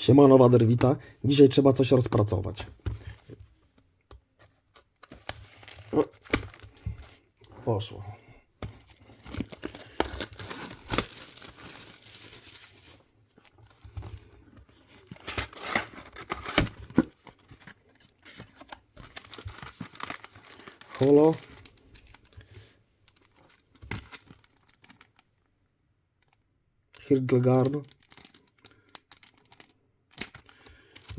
Siemano Waderwita. Dzisiaj trzeba coś rozpracować. Poszło. Holo. Hildegard.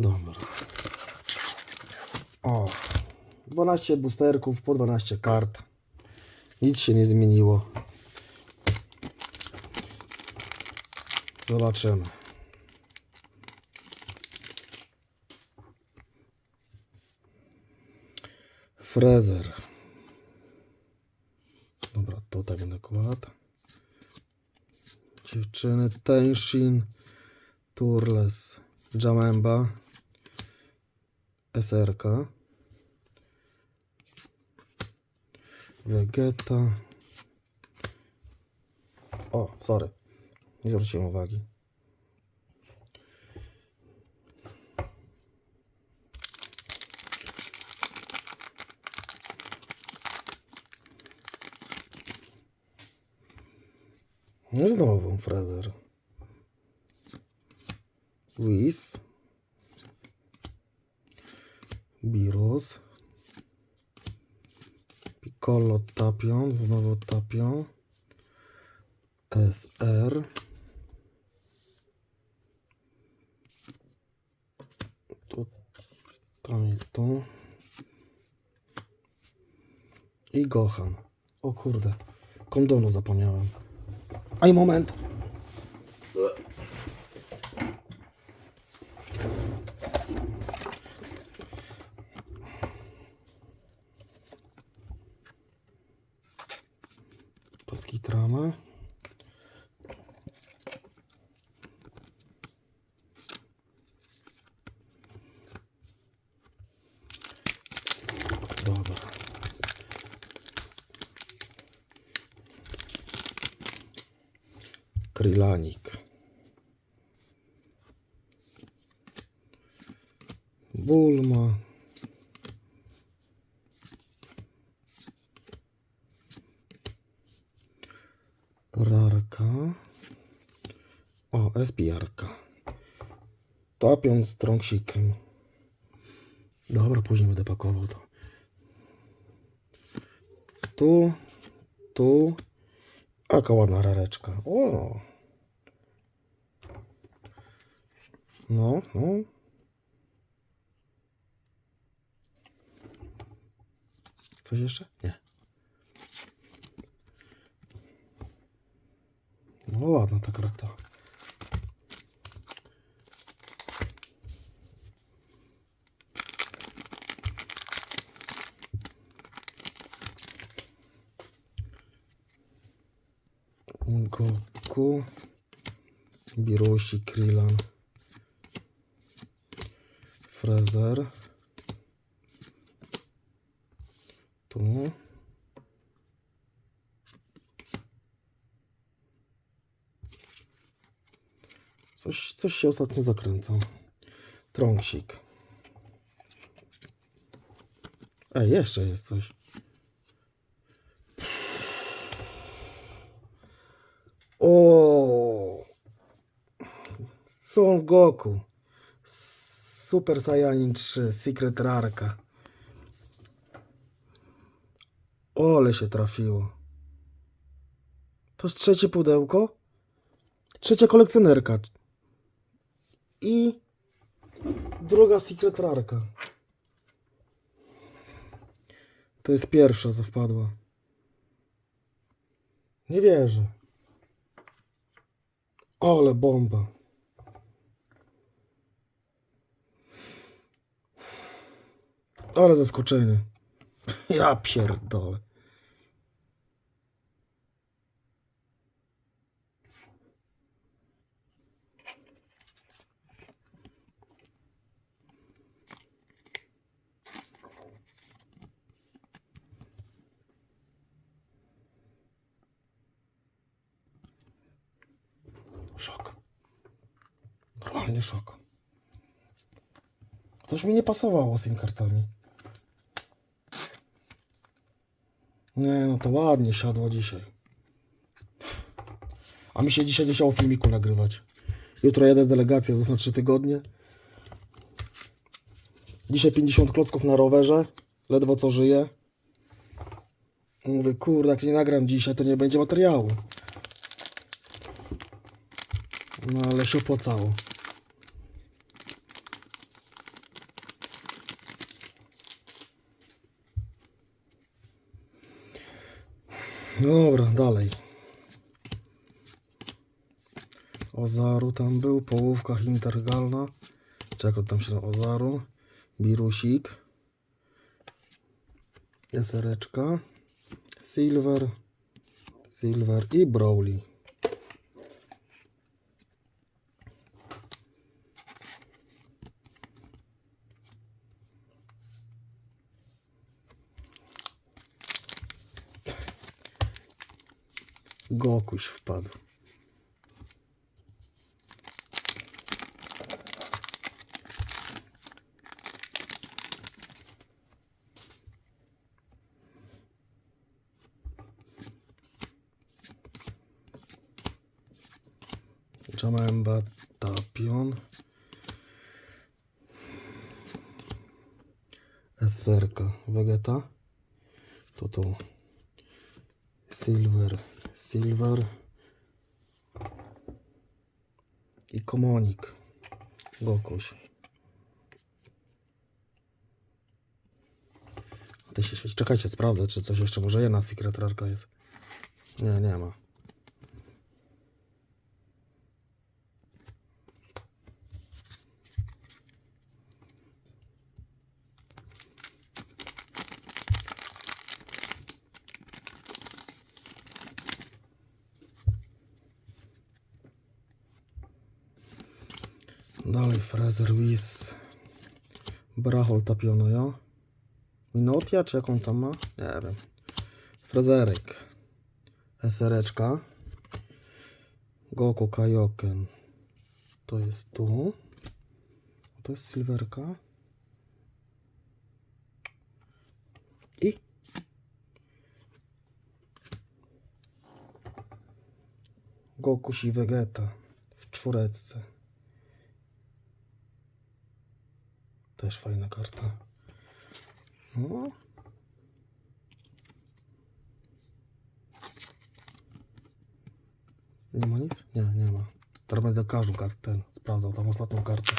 Dobra. O. 12 boosterków po 12 kart. Nic się nie zmieniło. Zobaczymy. Frezer. Dobra, tutaj będę kładł. Dziewczyny Tenshin, Turles, Jamemba, SRK, Vegeta. O, sorry, nie zwróciłem uwagi. No znowu Fraser. Whis. Biros. Piccolo Tapion. Znowu Tapion. SR. Tu, tam i tu. I Gohan. O kurde. Kondonu zapomniałem. Aj, moment. To skitramy. Dobra. Krylanik. Bulma. Rarka. O, SPR-ka. Tapion z trąksikiem. Dobra, później będę pakował to. Tu, tu. Jaka ładna rareczka. O. No, no. Coś jeszcze? Nie. No ładna ta karta. Goku, Biroshi, Krillan, Frezer, tu, coś, coś się ostatnio zakręca, Trąksik, Ej, jeszcze jest coś. O! Son Goku. Super Saiyanin 3, Secret Rarka. Ole się trafiło. To jest trzecie pudełko. Trzecia kolekcjonerka. I druga Secret Rarka. To jest pierwsza, co wpadła. Nie wierzę. Ale bomba. Ale zaskoczenie. Ja pierdolę. Szok. Normalnie szok. Coś mi nie pasowało z tymi kartami. Nie, no to ładnie siadło dzisiaj. A mi się dzisiaj nie chciało filmiku nagrywać. Jutro jadę w delegację znów na 3 tygodnie. Dzisiaj 50 klocków na rowerze. Ledwo co żyję. Mówię, kurde, jak nie nagram dzisiaj, to nie będzie materiału. No ale się opłacało. Dobra, dalej. Ozaru tam był, połówka Intergalna. Czego tam się na Ozaru? Birusik. Esereczka. Silver. Silver i Brawly. Gokuś wpadł. Jamamba Tapion. Eserka Vegeta. To tu. Silver. Silver. I Komonik. Gokuś. Czekajcie, sprawdzę, czy coś jeszcze może jedna Secret Rarka jest. Nie, nie ma. Dalej Fraser Wiz. Brachol tapiono, ja. Minotia, czy jaką tam ma? Nie wiem. Frezerek. Esereczka. Goku Kaioken. To jest tu. To jest Silverka. I Gokuś i Vegeta w czwóreczce. Też fajna karta. No. Nie ma nic? Nie, nie ma. Teraz będę każdą kartę sprawdzał, tam ostatnią kartę.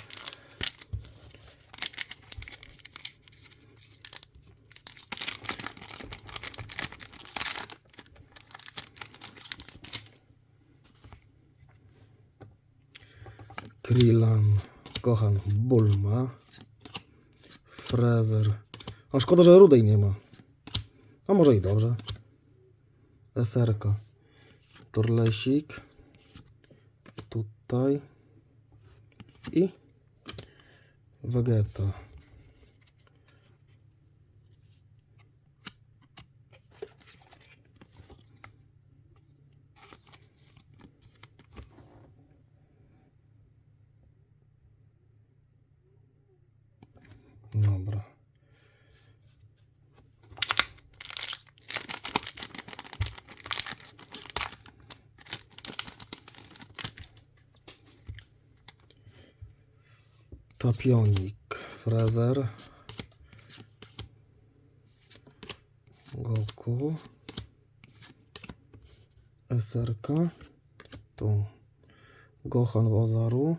Krillan, Kohan, Bulma, Frezer. A szkoda, że rudej nie ma. A może i dobrze. Eserka. Torlesik. Tutaj. I Vegeta. Dobra. Tapionik, Frezer, Goku, SRK, tu. Gohan w Ozaru,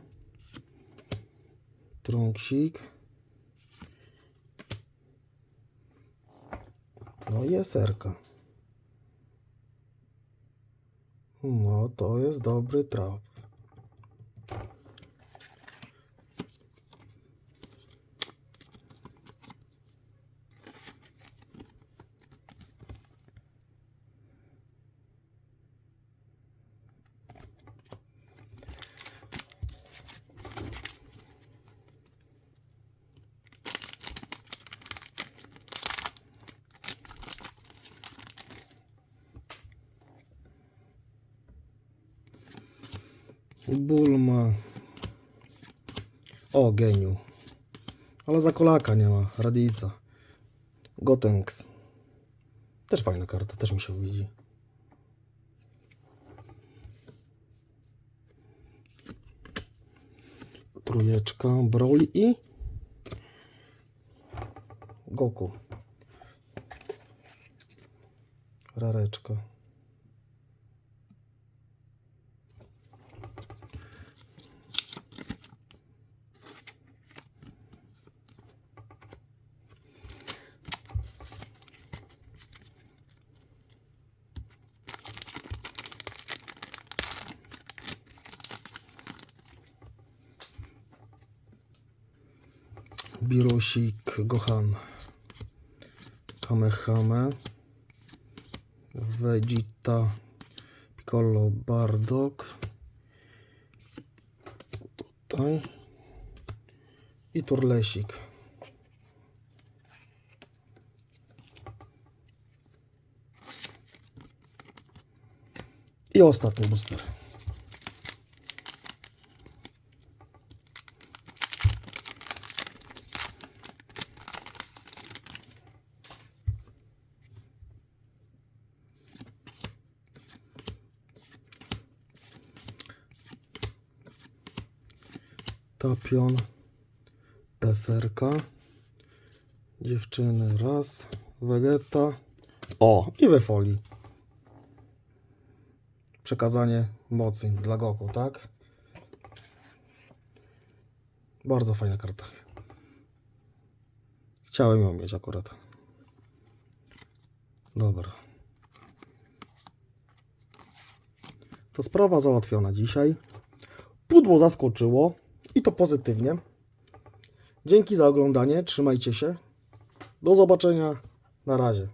Trunksik, no i SRK. No to jest dobry traf. Bulma. O, geniu. Ale za kolaka nie ma. Radica. Gotenks. Też fajna karta, też mi się widzi. Trójeczka, Broly i Goku. Rareczka. Birosik Gohan. Kamehame. Vegeta Piccolo Bardock. Tutaj. I Turlesik. I ostatni booster. Tapion, SRK, dziewczyny raz, Vegeta, o i we folii. Przekazanie mocy dla Goku, tak? Bardzo fajna karta. Chciałem ją mieć akurat. Dobra. To sprawa załatwiona dzisiaj. Pudło zaskoczyło i to pozytywnie. Dzięki za oglądanie. Trzymajcie się. Do zobaczenia. Na razie.